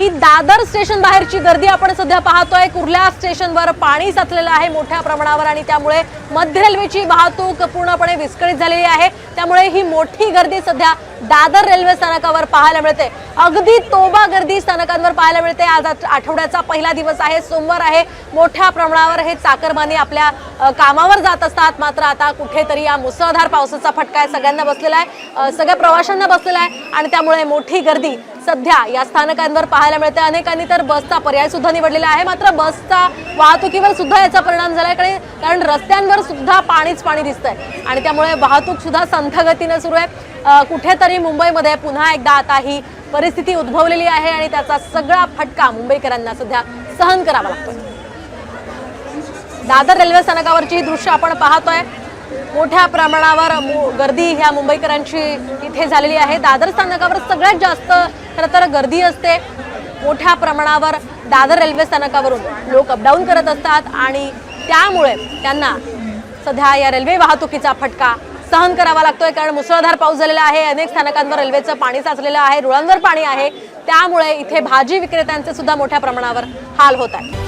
ही Dadar station बाहेरची गर्दी आपण सध्या पाहतोय. कुर्ल्या स्टेशनवर पाणी साचलेलं आहे मोठ्या प्रमाणावर आणि त्यामुळे मध्य रेल्वेची वाहतूक पूर्णपणे विस्कळीत झालेली आहे. त्यामुळे ही मोठी गर्दी सध्या दादर रेल्वे स्थानकावर पाहायला मिळते. अगदी तोबा गर्दी स्थानकांवर पाहायला मिळते. आज आठवड्याचा पहिला दिवस आहे. सोमवार आहे. मोठ्या प्रमाणावर हे चाकरमानी आपल्या कामावर जात असतात. मात्र आता कुठेतरी या मुसळधार पावसाचा फटका आहे सगळ्यांना बसलेला आहे. सगळ्या प्रवाशांना बसलेला आहे आणि त्यामुळे मोठी गर्दी सध्या या स्थानकांवर पाहायला मिळते अनेकांनी तर बसचा पर्याय सुद्धा निवडलेला आहे. मात्र बसचा वाहतुकीवर सुद्धा याचा परिणाम झालाय. कारण कारण रस्त्यांवर सुद्धा पाणीच पाणी दिसतंय. आणि त्यामुळे वाहतूक सुद्धा संथगतीनं सुरू आहे. कुठेतरी मुंबईमध्ये पुन्हा एकदा आता ही परिस्थिती उद्भवलेली आहे आणि त्याचा सगळा फटका मुंबईकरांना सध्या सहन करावा लागतोय. दादर रेल्वे स्थानकावरची दृश्य आपण पाहतोय. मोठ्या प्रमाणावर मु- गर्दी ह्या मुंबईकरांची इथे झालेली आहे. दादर स्थानकावर सगळ्यात जास्त खरं तर गर्दी असते. मोठ्या प्रमाणावर दादर रेल्वे स्थानकावरून लोक अपडाऊन करत असतात आणि त्यामुळे त्यांना सध्या या रेल्वे वाहतुकीचा फटका सहन करावा लागतोय कारण मुसळधार पाऊस झालेला आहे. अनेक स्थानकांवर रेल्वेचं पाणी साचलेलं आहे. रुळांवर पाणी आहे. त्यामुळे इथे भाजी विक्रेत्यांचे सुद्धा मोठ्या प्रमाणावर हाल होत आहेत